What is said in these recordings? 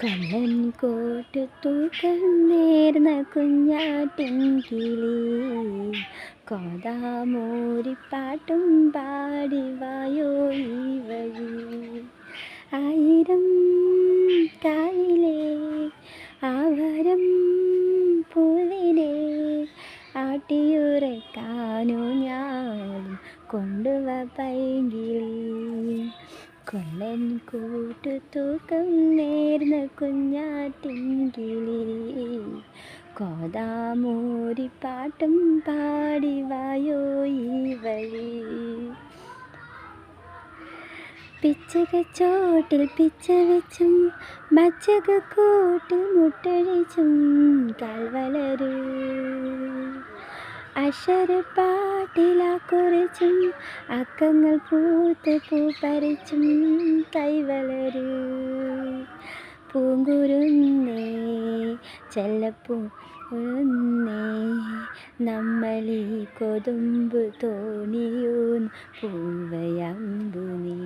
കള്ളൻ കോട്ട് തൂക്കം നേർന്ന കുഞ്ഞാട്ടിൻ കിളി കോതാമൂരിപ്പാട്ടും പാടി വായോ ഈ വഴി. ആയിരം കാവിലെ ആവരം പൂവിനെ ആട്ടിയുറക്കാനോ ഞാൻ കൊണ്ടുവ പൈകിളി കൊള്ളൻ കൂട്ടു തൂക്കം നേർന്ന കുഞ്ഞാട്ടിൻ കിളി കോതാമൂരിപ്പാട്ടും പാടി വായോ ഈ വഴി. പിച്ചകച്ചോട്ടിൽ പിച്ച വെച്ചും മച്ചക കൂട്ടിൽ മുട്ടഴിച്ചും കാൽവളരു അക്ഷരപ്പാട്ടിലാ കുറിച്ചും അക്കങ്ങൾ പൂത്ത് പൂ പറിച്ചും കൈവളരു. പൂങ്കുരുന്നേ ചെല്ലപ്പൂ ഉന്നേ നമ്മളീ കൊതുമ്പ് തോണിയൂൻ പൂവയമ്പു നീ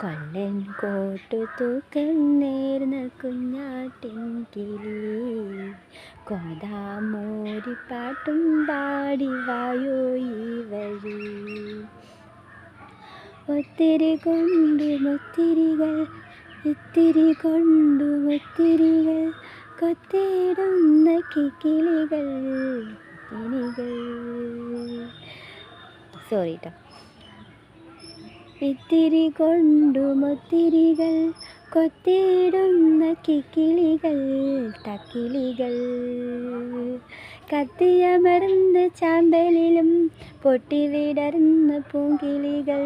കൊല്ലൻ കോട്ടു തൂക്കം നേർന്ന കുഞ്ഞാട്ടിൻ കിളി കോതാമൂരിപ്പാട്ടും പാടി വായോ ഈ വഴി. ഒത്തിരി കൊണ്ടും ഒത്തിരികൾ ഇത്തിരി കൊണ്ടും ഒത്തിരികൾ കിക്കിളികൾ കിളികൾ സോറി കേട്ടോ ഇത്തിരി കൊണ്ടും ഒത്തിരികൾ കൊത്തിയിടുന്ന കിക്കിളികൾ തക്കിളികൾ. കത്തിയമർന്ന് ചാമ്പലിലും പൊട്ടിവിടർന്ന് പൂങ്കിളികൾ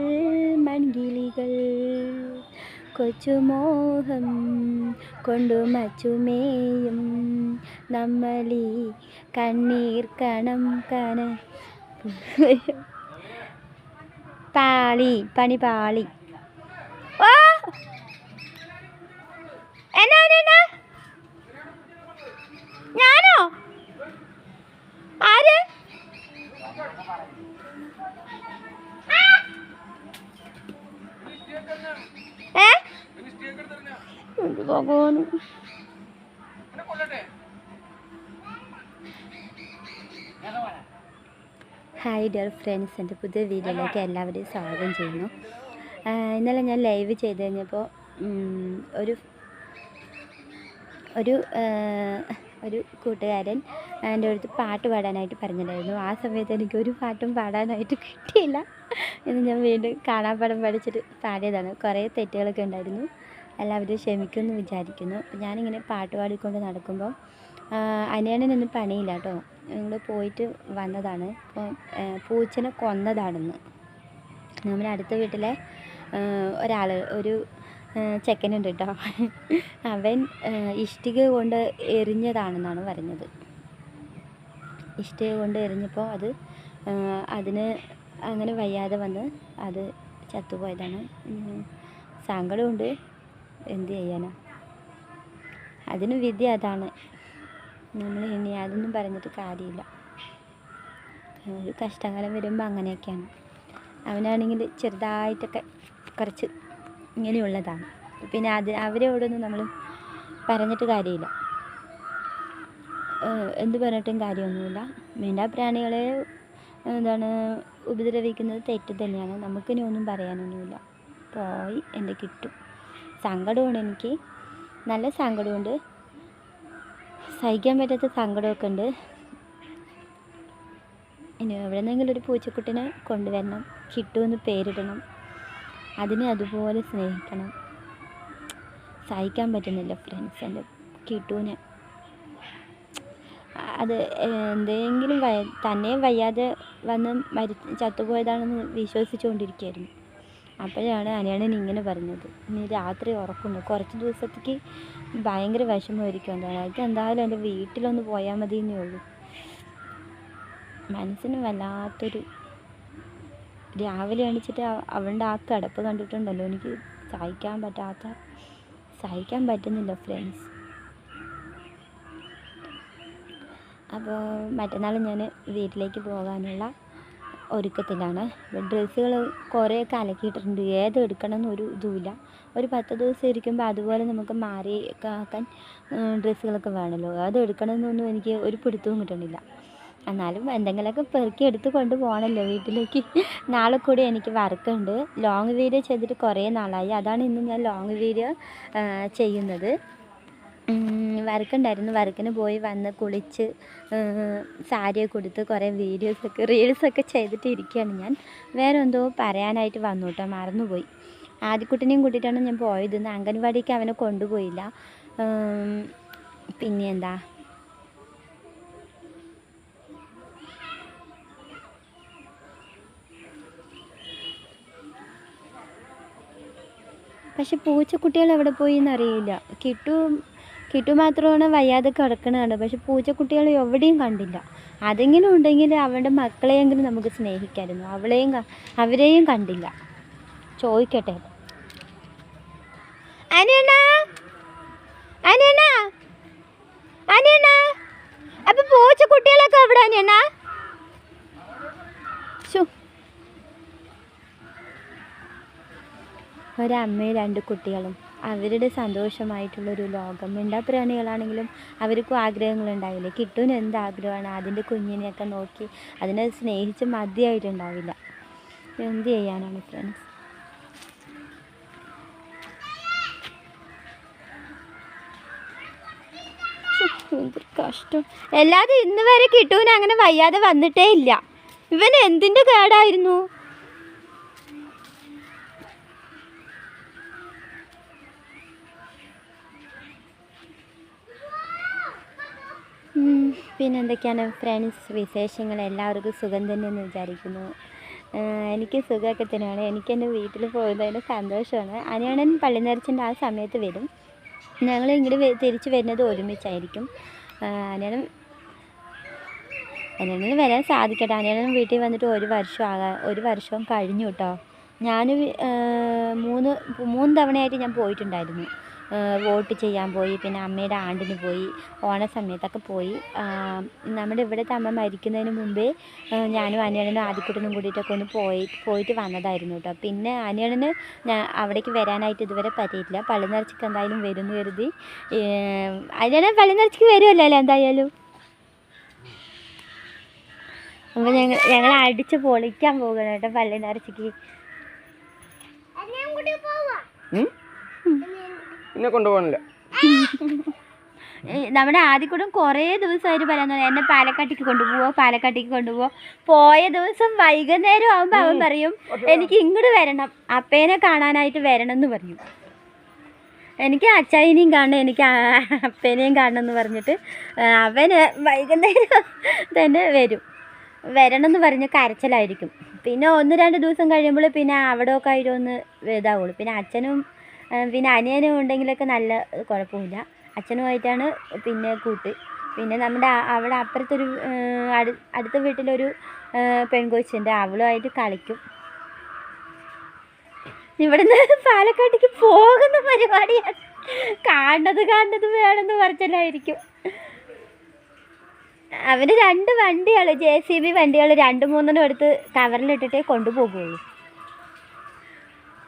മൺകിളികൾ. കൊച്ചുമോഹം കൊണ്ടു മച്ചുമേയും നമ്മളീ കണ്ണീർ കണം കന പാളി പണി പാളി. ഓ! എന്നാ എന്നാ ഞാനോ? ആര്! ഏ? എന്ത് ഭഗവാന് ഹായ് ഡിയർ ഫ്രണ്ട്സ് എന്റെ പുതിയ വീഡിയോയിലേക്ക് എല്ലാവരെയും സ്വാഗതം ചെയ്യുന്നു. ഇന്നലെ ഞാൻ ലൈവ് ചെയ്ത് കഴിഞ്ഞപ്പോൾ ഒരു ഒരു ഒരു കൂട്ടുകാരൻ എന്റെ അടുത്ത് പാട്ട് പാടാനായിട്ട് പറഞ്ഞിട്ടുണ്ടായിരുന്നു. ആ സമയത്ത് എനിക്ക് ഒരു പാട്ടും പാടാനായിട്ട് കിട്ടിയില്ല. എന്ന് ഞാൻ വീണ്ടും കാണാപ്പാടം പഠിച്ചിട്ട് പാടിയതാണ്. കുറേ തെറ്റുകളൊക്കെ ഉണ്ടായിരുന്നു. എല്ലാവരും ക്ഷമിക്കുമെന്ന് വിചാരിക്കുന്നു. ഞാനിങ്ങനെ പാട്ട് പാടിക്കൊണ്ട് നടക്കുമ്പോൾ അനിയണനൊന്നും പണിയില്ല കേട്ടോ. ഞങ്ങൾ പോയിട്ട് വന്നതാണ്. അപ്പോൾ പൂച്ചനെ കൊന്നതാണെന്ന്. നമ്മുടെ അടുത്ത വീട്ടിലെ ഒരാൾ ഒരു ചെക്കനുണ്ട് കേട്ടോ അവൻ ഇഷ്ടിക കൊണ്ട് എറിഞ്ഞതാണെന്നാണ് പറഞ്ഞത്. ഇഷ്ടിക കൊണ്ട് എറിഞ്ഞപ്പോൾ അത് അതിന് അങ്ങനെ വയ്യാതെ വന്ന് അത് ചത്തുപോയതാണ്. സങ്കടമുണ്ട് എന്ത് ചെയ്യാനാ? അതിന് വിധി അതാണ്. നമ്മൾ ഇനി അതൊന്നും പറഞ്ഞിട്ട് കാര്യമില്ല. ഒരു കഷ്ടകാലം വരുമ്പോൾ അങ്ങനെയൊക്കെയാണ്. അവനാണെങ്കിൽ ചെറുതായിട്ടൊക്കെ കുറച്ച് ഇങ്ങനെയുള്ളതാണ്. പിന്നെ അത് അവരോടൊന്നും നമ്മൾ പറഞ്ഞിട്ട് കാര്യമില്ല. എന്ത് പറഞ്ഞിട്ടും കാര്യമൊന്നുമില്ല. മിണ്ടാപ്രാണികളെ എന്താണ് ഉപദ്രവിക്കുന്നത് തെറ്റ് തന്നെയാണ്. നമുക്കിനി ഒന്നും പറയാനൊന്നുമില്ല. പോയി എന്റെ കിട്ടും. സങ്കടമാണ് എനിക്ക്. നല്ല സങ്കടമുണ്ട്. സഹിക്കാൻ പറ്റാത്ത സങ്കടമൊക്കെ ഉണ്ട്. ഇനി എവിടെ നിന്നെങ്കിലും ഒരു പൂച്ചക്കുട്ടിനെ കൊണ്ടുവരണം. കിട്ടുമെന്ന് പേരിടണം. അതിനെ അതുപോലെ സ്നേഹിക്കണം. സഹിക്കാൻ പറ്റുന്നില്ല ഫ്രണ്ട്സ് എന്റെ കിട്ടുവിനെ അത് എന്തെങ്കിലും വയ തന്നെ വയ്യാതെ വന്ന് മരി ചത്തുപോയതാണെന്ന് വിശ്വസിച്ചുകൊണ്ടിരിക്കുകയായിരുന്നു. അപ്പോഴാണ് അനിയണ്ണൻ ഇങ്ങനെ പറഞ്ഞത്. ഇനി രാത്രി ഉറക്കുന്നു കുറച്ച് ദിവസത്തേക്ക് ഭയങ്കര വിഷമമായിരിക്കും എന്താണ് എന്തായാലും എന്റെ വീട്ടിലൊന്ന് പോയാൽ മതി എന്നേ ഉള്ളൂ. മനസ്സിന് വല്ലാത്തൊരു രാവിലെ എണീച്ചിട്ട് അവളുടെ ആ കടപ്പ് കണ്ടിട്ടുണ്ടല്ലോ. എനിക്ക് സഹിക്കാൻ പറ്റാത്ത സഹിക്കാൻ പറ്റുന്നില്ല ഫ്രണ്ട്സ് അപ്പോൾ മറ്റന്നാൾ ഞാൻ വീട്ടിലേക്ക് പോകാനുള്ള ഒരുക്കത്തിലാണ്. ഡ്രസ്സുകൾ കുറേയൊക്കെ അലക്കിയിട്ടുണ്ട് ഏത് എടുക്കണം എന്നൊരു ഇതുമില്ല. ഒരു പത്ത് ദിവസം ഇരിക്കുമ്പോൾ അതുപോലെ നമുക്ക് മാറി ആക്കാൻ ഡ്രസ്സുകളൊക്കെ വേണമല്ലോ. അത് എടുക്കണമെന്നൊന്നും എനിക്ക് ഒരു പിടുത്തവും കിട്ടണില്ല. എന്നാലും എന്തെങ്കിലുമൊക്കെ പെറുക്കി എടുത്ത് കൊണ്ട് പോകണമല്ലോ വീട്ടിലേക്ക്. നാളെ കൂടി എനിക്ക് വർക്കുണ്ട്. ലോങ് വീഡിയോ ചെയ്തിട്ട് കുറേ നാളായി. അതാണ് ഇന്ന് ഞാൻ ലോങ് വീഡിയോ ചെയ്യുന്നത്. വർക്കുണ്ടായിരുന്നു. വർക്കിന് പോയി വന്ന് കുളിച്ച് സാരിയൊക്കെ കൊടുത്ത് കുറേ വീഡിയോസൊക്കെ റീൽസൊക്കെ ചെയ്തിട്ട് ഇരിക്കുകയാണ് ഞാൻ. വേറെ എന്തോ പറയാനായിട്ട് വന്നു കേട്ടോ മറന്നുപോയി. ആദ്യക്കുട്ടിനെയും കൂട്ടിയിട്ടാണ് ഞാൻ പോയത്. അംഗൻവാടിക്ക് അവനെ കൊണ്ടുപോയില്ല. പിന്നെ എന്താ? പക്ഷെ പൂച്ചക്കുട്ടികൾ എവിടെ പോയി എന്നറിയില്ല. കിട്ടു കിട്ടു മാത്രമാണ് വയ്യാതെ കിടക്കണതാണ് പക്ഷെ പൂച്ചക്കുട്ടികൾ എവിടെയും കണ്ടില്ല. അതെങ്കിലും ഉണ്ടെങ്കിൽ അവളുടെ മക്കളെയെങ്കിലും നമുക്ക് സ്നേഹിക്കായിരുന്നു അവളെയും അവരെയും കണ്ടില്ല. ചോദിക്കട്ടെ. അനിയണ്ണ? പൂച്ചക്കുട്ടികളൊക്കെ എവിടെ അനിയണ്ണാ? ഒരമ്മയും രണ്ട് കുട്ടികളും. അവരുടെ സന്തോഷമായിട്ടുള്ളൊരു ലോകം. മിണ്ടാപ്രാണികളാണെങ്കിലും അവർക്കും ആഗ്രഹങ്ങളുണ്ടാവില്ലേ? കിട്ടുവിന് എന്ത് ആഗ്രഹമാണ് അതിന്റെ കുഞ്ഞിനെയൊക്കെ നോക്കി അതിനെ സ്നേഹിച്ച് മതിയായിട്ടുണ്ടാവില്ല. എന്ത് ചെയ്യാനാണ് ഫ്രണ്ട്സ് കഷ്ടം. അല്ലാതെ ഇന്ന് വരെ കിട്ടുവിന് അങ്ങനെ വയ്യാതെ വന്നിട്ടേ ഇല്ല. ഇവൻ എന്തിന്റെ കേടായിരുന്നു? പിന്നെ എന്തൊക്കെയാണ് ഫ്രണ്ട്സ് വിശേഷങ്ങൾ? എല്ലാവർക്കും സുഖം തന്നെയെന്ന് വിചാരിക്കുന്നു. എനിക്ക് സുഖമൊക്കെ തന്നെയാണ്. എനിക്ക് എന്റെ വീട്ടിൽ പോകുന്നതിന് സന്തോഷമാണ്. അനിയണൻ പള്ളി നിറച്ചിന്റെ ആ സമയത്ത് വരും. ഞങ്ങൾ ഇങ്ങോട്ട് തിരിച്ചു വരുന്നത് ഒരുമിച്ചായിരിക്കും. ആഹ് അനിയണന് വരാൻ സാധിക്കട്ടെ. അനിയണൻ വീട്ടിൽ വന്നിട്ട് ഒരു വർഷം ആകാ ഒരു വർഷവും കഴിഞ്ഞു കേട്ടോ. ഞാൻ മൂന്ന് മൂന്ന് തവണയായിട്ട് ഞാൻ പോയിട്ടുണ്ടായിരുന്നു. വോട്ട് ചെയ്യാൻ പോയി പിന്നെ അമ്മയുടെ ആണ്ടിന് പോയി ഓണ സമയത്തൊക്കെ പോയി നമ്മുടെ ഇവിടുത്തെ അമ്മ മരിക്കുന്നതിന് മുമ്പേ ഞാനും അനിയണനും ആദ്യക്കുട്ടനും കൂടിയിട്ടൊക്കെ ഒന്ന് പോയി പോയിട്ട് വന്നതായിരുന്നു കേട്ടോ. പിന്നെ അനിയണന് ഞാൻ അവിടേക്ക് വരാനായിട്ട് ഇതുവരെ പറ്റിയിട്ടില്ല. പള്ളി നിറച്ചിക്ക് എന്തായാലും വരും എന്ന് കരുതി. അനിയണൻ പള്ളി നിറച്ചിക്ക് വരുമല്ലോ അല്ലേ എന്തായാലും? അപ്പോൾ ഞങ്ങൾ ഞങ്ങൾ അടിച്ച് പൊളിക്കാൻ പോകണം കേട്ടോ പള്ളി നിറച്ചിക്ക് ഉം? എന്നെ കൊണ്ടുപോകണില്ല നമ്മുടെ ആദ്യക്കൂടും കുറേ ദിവസമായിട്ട് പറയാൻ തോന്നി എന്നെ പാലക്കാട്ടേക്ക് കൊണ്ടുപോവോ പാലക്കാട്ടേക്ക് കൊണ്ടുപോവോ. പോയ ദിവസം വൈകുന്നേരം ആകുമ്പോൾ അവൻ പറയും എനിക്ക് ഇങ്ങോട്ട് വരണം അപ്പേനെ കാണാനായിട്ട് വരണം എന്ന് പറയും. എനിക്ക് അച്ഛനെയും കാണണം എനിക്ക് അപ്പേനെയും കാണണം എന്ന് പറഞ്ഞിട്ട് അവന് അവൻ വൈകുന്നേരം തന്നെ വരും. വരണം എന്ന് പറഞ്ഞ് കരച്ചിലായിരിക്കും. പിന്നെ ഒന്ന് രണ്ട് ദിവസം കഴിയുമ്പോൾ പിന്നെ അവിടെ ഒക്കെ ആയിട്ട് ഒന്ന് ഇതാവുള്ളൂ. പിന്നെ അച്ഛനും പിന്നെ അനിയനും ഉണ്ടെങ്കിലൊക്കെ നല്ല കുഴപ്പമില്ല. അച്ഛനുമായിട്ടാണ് പിന്നെ കൂട്ട്. പിന്നെ നമ്മുടെ അവിടെ അപ്പുറത്തൊരു അടുത്ത വീട്ടിലൊരു പെൺകൊച്ചുണ്ട്. അവളുമായിട്ട് കളിക്കും. ഇവിടുന്ന് പാലക്കാട്ടേക്ക് പോകുന്ന പരിപാടിയാണ്. കാണുന്നത് കാണുന്നത് വേണമെന്ന് പറഞ്ഞല്ലായിരിക്കും അവന് രണ്ട് വണ്ടികൾ ജെ സി ബി വണ്ടികൾ രണ്ട് മൂന്നെണ്ണം എടുത്ത് കവറിലിട്ടിട്ടേ കൊണ്ടുപോകുള്ളൂ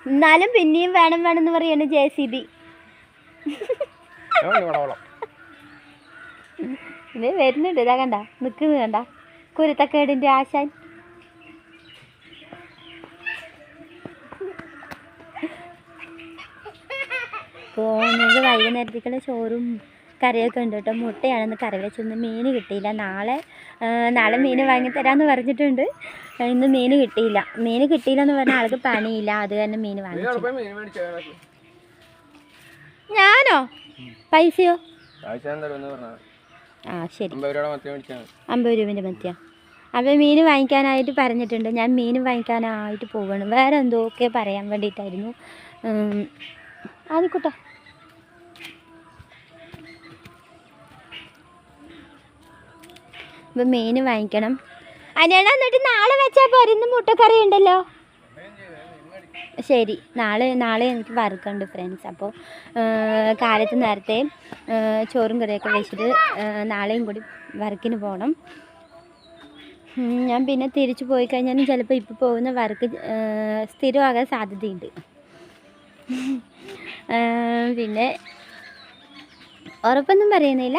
എന്നാലും പിന്നെയും വേണം വേണം എന്ന് പറയാണ് ജെ സി ബി. ഇത് വരുന്നുണ്ട് ഇതാ കണ്ട നിക്കുന്നു കണ്ട. കുരുത്തക്കേടിന്റെ ആശാൻ. പോകുന്നത് വൈകുന്നേരത്തേക്കുള്ള ചോറും കറിയൊക്കെ ഉണ്ട് കേട്ടോ. മുട്ടയാണെന്ന് കറി വെച്ചൊന്നും മീൻ കിട്ടിയില്ല. നാളെ നാളെ മീൻ വാങ്ങിത്തരാമെന്ന് പറഞ്ഞിട്ടുണ്ട്. ഇന്ന് മീൻ കിട്ടിയില്ല. മീൻ കിട്ടിയില്ല എന്ന് പറഞ്ഞാൽ ആൾക്ക് പണിയില്ല. അത് തന്നെ മീൻ വാങ്ങി വാങ്ങിച്ചു. ഞാനോ? പൈസയോ? ആ ശരി. അമ്പത് രൂപേന്റെ മത്തിയ. അപ്പോൾ മീൻ വാങ്ങിക്കാനായിട്ട് പറഞ്ഞിട്ടുണ്ട്. ഞാൻ മീൻ വാങ്ങിക്കാനായിട്ട് പോവുകയാണ് വേറെ എന്തൊക്കെ പറയാൻ വേണ്ടിയിട്ടായിരുന്നു. ആദ്യക്കൂട്ടോ അപ്പം മീൻ വാങ്ങിക്കണം. അനിയണ എന്നിട്ട് നാളെ വെച്ചാൽ പോരുന്ന മുട്ടക്കറി ഉണ്ടല്ലോ. ശരി. നാളെ നാളെ എനിക്ക് വർക്കുണ്ട് ഫ്രണ്ട്സ് അപ്പോൾ കാലത്ത് നേരത്തെ ചോറും കറിയൊക്കെ വെച്ചിട്ട് നാളെയും കൂടി വർക്കിന് പോകണം ഞാൻ പിന്നെ തിരിച്ചു പോയി കഴിഞ്ഞാലും ചിലപ്പോൾ ഇപ്പോൾ പോകുന്ന വർക്ക് സ്ഥിരമാകാൻ സാധ്യതയുണ്ട്. പിന്നെ ഉറപ്പൊന്നും പറയുന്നില്ല.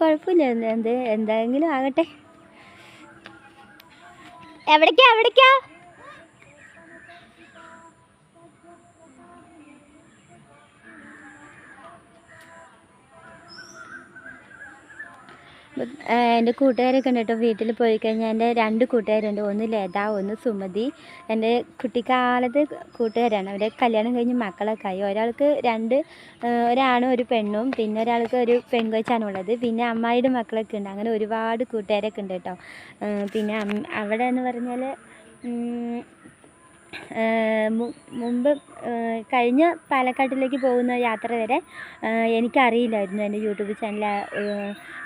കുഴപ്പമില്ല. എന്ത് എന്ത് എന്തെങ്കിലും ആകട്ടെ. എവിടേക്കാ എവിടേക്കാ? എന്റെ കൂട്ടുകാരൊക്കെ ഉണ്ട് കേട്ടോ വീട്ടിൽ പോയി കഴിഞ്ഞാൽ എന്റെ രണ്ട് കൂട്ടുകാരുണ്ട്. ഒന്ന് ലത ഒന്ന് സുമതി. എന്റെ കുട്ടിക്കാലത്ത് കൂട്ടുകാരാണ്. അവരെ കല്യാണം കഴിഞ്ഞ് മക്കളൊക്കെ ആയി. ഒരാൾക്ക് രണ്ട് ഒരാണും ഒരു പെണ്ണും പിന്നെ ഒരാൾക്ക് ഒരു പെൺകൊച്ചാണുള്ളത് പിന്നെ അമ്മായിയുടെ മക്കളൊക്കെ ഉണ്ട്. അങ്ങനെ ഒരുപാട് കൂട്ടുകാരൊക്കെ ഉണ്ട് കേട്ടോ. പിന്നെ അവിടെ എന്ന് പറഞ്ഞാൽ മുമ്പ് കഴിഞ്ഞ പാലക്കാട്ടിലേക്ക് പോകുന്ന യാത്ര വരെ എനിക്കറിയില്ലായിരുന്നു എന്റെ യൂട്യൂബ് ചാനൽ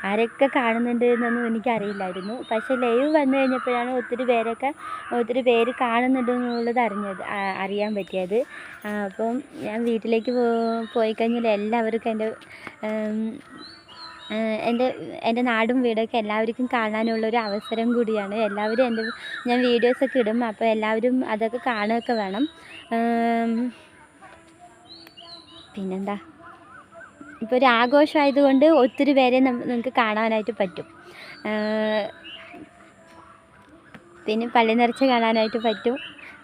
ആരൊക്കെ കാണുന്നുണ്ട് എന്നൊന്നും എനിക്കറിയില്ലായിരുന്നു. പക്ഷേ ലൈവ് വന്നു കഴിഞ്ഞപ്പോഴാണ് ഒത്തിരി പേരൊക്കെ ഒത്തിരി പേര് കാണുന്നുണ്ട് എന്നുള്ളത് അറിഞ്ഞത് അറിയാൻ പറ്റിയത്. അപ്പം ഞാൻ വീട്ടിലേക്ക് പോയി കഴിഞ്ഞാൽ എല്ലാവർക്കും എന്റെ എന്റെ എന്റെ നാടും വീടൊക്കെ എല്ലാവർക്കും കാണാനുള്ളൊരു അവസരം കൂടിയാണ്. എല്ലാവരും എന്റെ ഞാൻ വീഡിയോസൊക്കെ ഇടും. അപ്പോൾ എല്ലാവരും അതൊക്കെ കാണുകയൊക്കെ വേണം. പിന്നെന്താ? ഇപ്പോൾ ഒരു ആഘോഷമായതുകൊണ്ട് ഒത്തിരി പേരെ നമുക്ക് കാണാനായിട്ട് പറ്റും. പിന്നെ പള്ളി നിറച്ച് കാണാനായിട്ട് പറ്റും.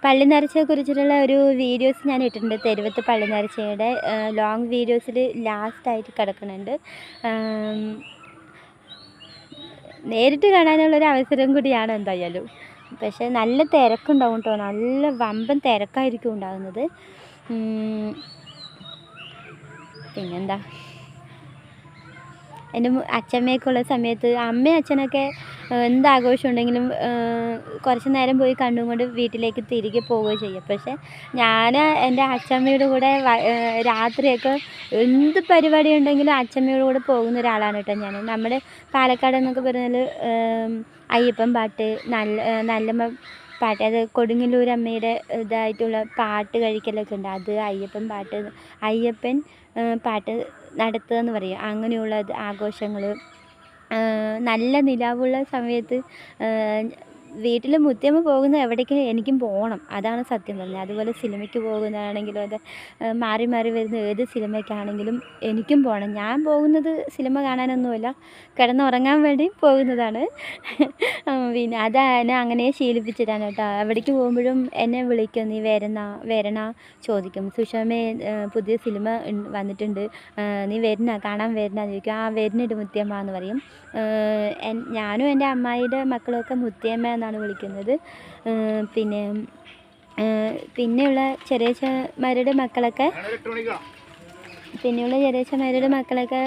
പള്ളി നിറച്ചയെ കുറിച്ചിട്ടുള്ള ഒരു വീഡിയോസ് ഞാൻ ഇട്ടിട്ടുണ്ട് തെരുവത്ത് പള്ളി നിറച്ചയുടെ ലോങ് വീഡിയോസിൽ ലാസ്റ്റായിട്ട് കിടക്കുന്നുണ്ട്. നേരിട്ട് കാണാനുള്ളൊരു അവസരം കൂടിയാണ് എന്തായാലും. പക്ഷേ നല്ല തിരക്കുണ്ടാവും കേട്ടോ നല്ല വമ്പൻ തിരക്കായിരിക്കും ഉണ്ടാകുന്നത് പിന്നെന്താ? എന്റെ അച്ഛമ്മയൊക്കെ ഉള്ള സമയത്ത് അമ്മയും അച്ഛനൊക്കെ എന്ത് ആഘോഷം ഉണ്ടെങ്കിലും കുറച്ച് നേരം പോയി കണ്ടും കൊണ്ട് വീട്ടിലേക്ക് തിരികെ പോവുകയും ചെയ്യും. പക്ഷേ ഞാൻ എന്റെ അച്ഛമ്മയുടെ കൂടെ രാത്രിയൊക്കെ എന്ത് പരിപാടി ഉണ്ടെങ്കിലും അച്ഛമ്മയുടെ കൂടെ പോകുന്ന ഒരാളാണ് കേട്ടോ ഞാൻ. നമ്മുടെ പാലക്കാട് എന്നൊക്കെ പറഞ്ഞാൽ അയ്യപ്പൻ പാട്ട് നല്ല നല്ലമ്മ പാട്ട് അത് കൊടുങ്ങല്ലൂർ അമ്മയുടെ ഇതായിട്ടുള്ള പാട്ട് കഴിക്കലൊക്കെ ഉണ്ട്. അത് അയ്യപ്പൻ പാട്ട് അയ്യപ്പൻ പാട്ട് നടത്തുക എന്ന് പറയും. അങ്ങനെയുള്ള ആഘോഷങ്ങൾ നല്ല നിലാവുള്ള സമയത്ത് വീട്ടിൽ മുത്തിയമ്മ പോകുന്ന എവിടേക്ക് എനിക്കും പോകണം അതാണ് സത്യം പറഞ്ഞത്. അതുപോലെ സിനിമയ്ക്ക് പോകുന്നതാണെങ്കിലും അത് മാറി മാറി വരുന്ന ഏത് സിനിമയ്ക്കാണെങ്കിലും എനിക്കും പോകണം ഞാൻ പോകുന്നത് സിനിമ കാണാനൊന്നുമില്ല. കിടന്നുറങ്ങാൻ വേണ്ടി പോകുന്നതാണ്. പിന്നെ അത് എന്നെ അങ്ങനെ ശീലിപ്പിച്ചതാണ് കേട്ടോ. എവിടേക്ക് പോകുമ്പോഴും എന്നെ വിളിക്കും നീ വരണ വരണ? ചോദിക്കും. സുഷമേ പുതിയ സിനിമ വന്നിട്ടുണ്ട്. നീ വരുന്ന കാണാൻ വരുന്ന ചോദിക്കും. ആ വരുന്നുണ്ട് മുത്തിയമ്മ എന്ന് പറയും. ഞാനും എന്റെ അമ്മായിയുടെ മക്കളൊക്കെ മുത്തിയമ്മ എന്നാണ് വിളിക്കുന്നത്. പിന്നെ പിന്നെയുള്ള ചെറിയ ചെറുമാരുടെ മക്കളൊക്കെ പിന്നെയുള്ള ചെറിയ ചെറിയച്ചന്മാരുടെ മക്കളൊക്കെ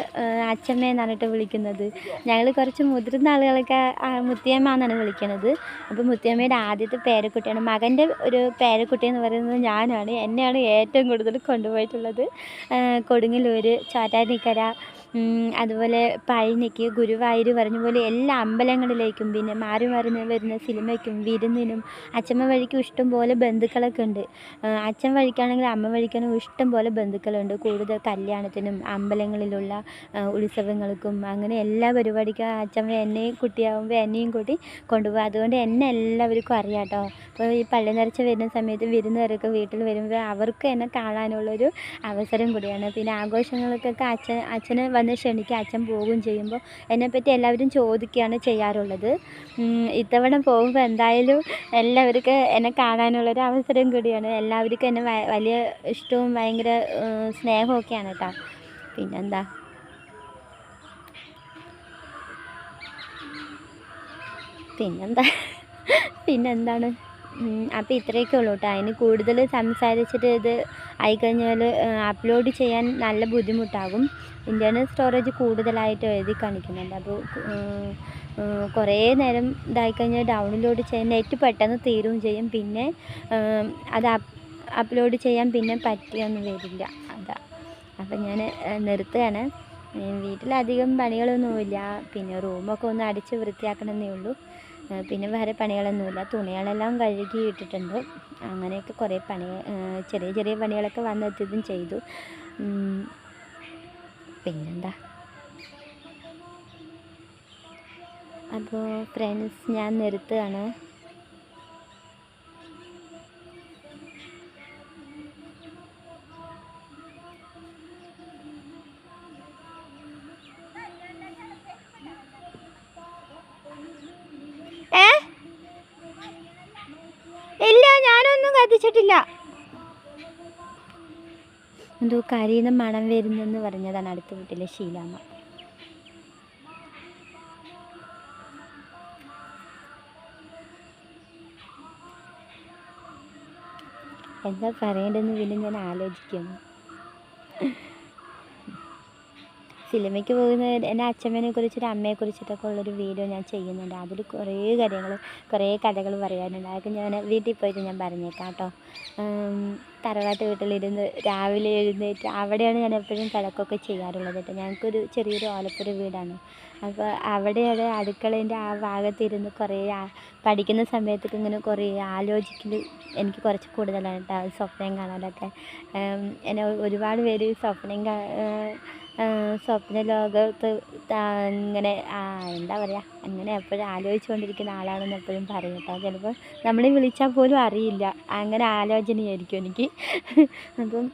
അച്ഛമ്മ എന്നാണ് കേട്ടോ വിളിക്കുന്നത്. ഞങ്ങൾ കുറച്ച് മുതിർന്ന ആളുകളൊക്കെ മുത്തിയമ്മ എന്നാണ് വിളിക്കുന്നത് അപ്പോൾ മുത്തിയമ്മയുടെ ആദ്യത്തെ പേരക്കുട്ടിയാണ്. മകന്റെ ഒരു പേരക്കുട്ടി എന്ന് പറയുന്നത് ഞാനാണ്. എന്നെയാണ് ഏറ്റവും കൂടുതൽ കൊണ്ടുപോയിട്ടുള്ളത്. കൊടുങ്ങല്ലൂർ ചോറ്റാനിക്കര അതുപോലെ പഴനിക്ക് ഗുരുവായൂർ പറഞ്ഞ പോലെ എല്ലാ അമ്പലങ്ങളിലേക്കും പിന്നെ മാറി മാറി വരുന്ന സിനിമയ്ക്കും വിരുന്നിനും അച്ഛമ്മ വഴിക്കും ഇഷ്ടം പോലെ ബന്ധുക്കളൊക്കെ ഉണ്ട്. അച്ഛൻ വഴിക്കാണെങ്കിൽ അമ്മ വഴിക്കാണെങ്കിൽ ഇഷ്ടം പോലെ ബന്ധുക്കളുണ്ട്. കൂടുതൽ കല്യാണത്തിനും അമ്പലങ്ങളിലുള്ള ഉത്സവങ്ങൾക്കും അങ്ങനെ എല്ലാ പരിപാടിക്കും അച്ഛമ്മ എന്നെയും കുട്ടിയാകുമ്പോൾ എന്നെയും കൂട്ടി കൊണ്ടുപോകും. അതുകൊണ്ട് എന്നെ എല്ലാവർക്കും അറിയാം കേട്ടോ. ഈ പള്ളി നിറച്ച് വരുന്ന സമയത്ത് വിരുന്നുകാരൊക്കെ വീട്ടിൽ വരുമ്പോൾ അവർക്ക് എന്നെ കാണാനുള്ളൊരു അവസരം കൂടിയാണ്. പിന്നെ ആഘോഷങ്ങൾക്കൊക്കെ അച്ഛൻ അച്ഛനെ വന്ന് ക്ഷണിക്കുക അച്ഛൻ പോകുകയും ചെയ്യുമ്പോൾ എന്നെപ്പറ്റി എല്ലാവരും ചോദിക്കുകയാണ് ചെയ്യാറുള്ളത്. ഇത്തവണ പോകുമ്പോൾ എന്തായാലും എല്ലാവർക്കും എന്നെ കാണാനുള്ളൊരു അവസരം കൂടിയാണ്. എല്ലാവർക്കും എന്നെ വലിയ ഇഷ്ടവും ഭയങ്കര സ്നേഹമൊക്കെയാണ് കേട്ടോ. പിന്നെന്താ? പിന്നെന്താ? പിന്നെന്താണ്? അപ്പോൾ ഇത്രയൊക്കെ ഉള്ളൂ കേട്ടോ അതിന് കൂടുതൽ സംസാരിച്ചിട്ട് ഇത് ആയിക്കഴിഞ്ഞാൽ അപ്ലോഡ് ചെയ്യാൻ നല്ല ബുദ്ധിമുട്ടാകും. ഇന്റർനൽ സ്റ്റോറേജ് കൂടുതലായിട്ട് എഴുതി കാണിക്കുന്നുണ്ട്. അപ്പോൾ കുറേ നേരം ഇതായിക്കഴിഞ്ഞാൽ ഡൗൺലോഡ് ചെയ്യാൻ നെറ്റ് പെട്ടെന്ന് തീരുകയും ചെയ്യും. പിന്നെ അത് അപ്ലോഡ് ചെയ്യാൻ പിന്നെ പറ്റിയൊന്നും വരില്ല. അതാ. അപ്പം ഞാൻ നിർത്തുകയാണ്. വീട്ടിലധികം പണികളൊന്നുമില്ല. പിന്നെ റൂമൊക്കെ ഒന്ന് അടിച്ച് വൃത്തിയാക്കണമെന്നേ ഉള്ളൂ. പിന്നെ വേറെ പണികളൊന്നുമില്ല. തുണികളെല്ലാം കഴുകി ഇട്ടിട്ടുണ്ട് അങ്ങനെയൊക്കെ കുറേ പണി ചെറിയ ചെറിയ പണികളൊക്കെ വന്നെത്തിയതും ചെയ്തു. പിന്നെന്താ? അപ്പോൾ ഫ്രണ്ട്സ് ഞാൻ നിർത്തുകയാണ്. കുളിച്ചിട്ടില്ല എന്തോ കരയുന്ന മണം വരുന്നെന്ന് പറഞ്ഞതാണ് അടുത്ത വീട്ടിലെ ശീലാമ്മ. എന്താ പറയേണ്ടതെന്ന് പിന്നെ ഞാൻ ആലോചിക്കുന്നു. സിനിമയ്ക്ക് പോകുന്ന എന്റെ അച്ഛമ്മേനെ കുറിച്ചിട്ട് അമ്മയെ കുറിച്ചിട്ടൊക്കെ ഉള്ളൊരു വീഡിയോ ഞാൻ ചെയ്യുന്നുണ്ട്. അതിൽ കുറേ കാര്യങ്ങൾ കുറേ കഥകൾ പറയാനുണ്ട് അതൊക്കെ ഞാൻ വീട്ടിൽ പോയിട്ട് ഞാൻ പറഞ്ഞേക്കാം കേട്ടോ. തറവാട്ട് വീട്ടിലിരുന്ന് രാവിലെ എഴുന്നേറ്റ് അവിടെയാണ് ഞാൻ എപ്പോഴും കിടക്കൊക്കെ ചെയ്യാറുള്ളത് കേട്ടോ. ഞങ്ങൾക്കൊരു ചെറിയൊരു ഓലപ്പുര വീടാണ്. അപ്പോൾ അവിടെയാണ് അടുക്കളേന്റെ ആ ഭാഗത്തിരുന്ന് കുറേ പഠിക്കുന്ന സമയത്തൊക്കെ ഇങ്ങനെ കുറേ ആലോചിക്കൽ എനിക്ക് കുറച്ച് കൂടുതലാണ് കേട്ടോ. സ്വപ്നം കാണാനൊക്കെ. എന്നെ ഒരുപാട് പേര് സ്വപ്നം സ്വപ്ന ലോകത്ത് ഇങ്ങനെ എന്താ പറയുക അങ്ങനെ എപ്പോഴും ആലോചിച്ചുകൊണ്ടിരിക്കുന്ന ആളാണെന്ന് എപ്പോഴും പറയും കേട്ടോ. ചിലപ്പോൾ നമ്മളെ വിളിച്ചാൽ പോലും അറിയില്ല. അങ്ങനെ ആലോചനയായിരിക്കും എനിക്ക്. അപ്പം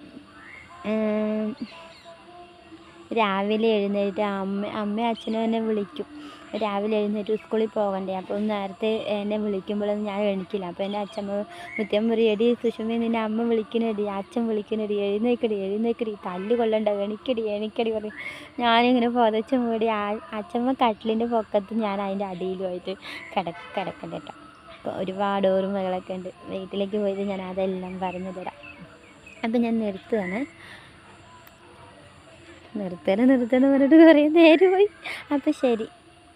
രാവിലെ എഴുന്നേറ്റ് അമ്മ അമ്മയും അച്ഛനും എന്നെ വിളിക്കും. രാവിലെ എഴുന്നേറ്റ് സ്കൂളിൽ പോകണ്ടേ അപ്പം നേരത്തെ എന്നെ വിളിക്കുമ്പോഴൊന്നും ഞാൻ എണീക്കില്ല. അപ്പോൾ എന്റെ അച്ഛമ്മ മുത്തം പറയും എടി സുഷമ നിന്നെ അമ്മ വിളിക്കണടി അച്ഛൻ വിളിക്കണടി എഴുന്നേക്കടി എഴുന്നേക്കടി തല്ല് കൊള്ളണ്ട എണിക്കടി എണിക്കടി പറയും ഞാനിങ്ങനെ പുതച്ച് മൂടി അച്ഛമ്മ കട്ടിലിന്റെ പൊക്കത്ത് ഞാൻ അതിന്റെ അടിയിലുമായിട്ട് കിടക്ക കിടക്കണ്ട കേട്ടോ. ഒരുപാട് ഓർമ്മകളൊക്കെ ഉണ്ട്. വീട്ടിലേക്ക് പോയത് ഞാൻ അതെല്ലാം പറഞ്ഞു തരാം. അപ്പം ഞാൻ നിർത്തുകയാണ് നിർത്തണം നിർത്തണം പറഞ്ഞിട്ട് കുറേ നേരെ പോയി അപ്പോൾ ശരി.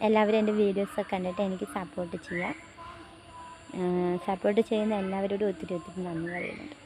എല്ലാവരും എന്റെ വീഡിയോസൊക്കെ കണ്ടിട്ട് എനിക്ക് സപ്പോർട്ട് ചെയ്യാം. സപ്പോർട്ട് ചെയ്യുന്ന എല്ലാവരോടും ഒത്തിരി ഒത്തിരി നന്ദി പറയുന്നുണ്ട്.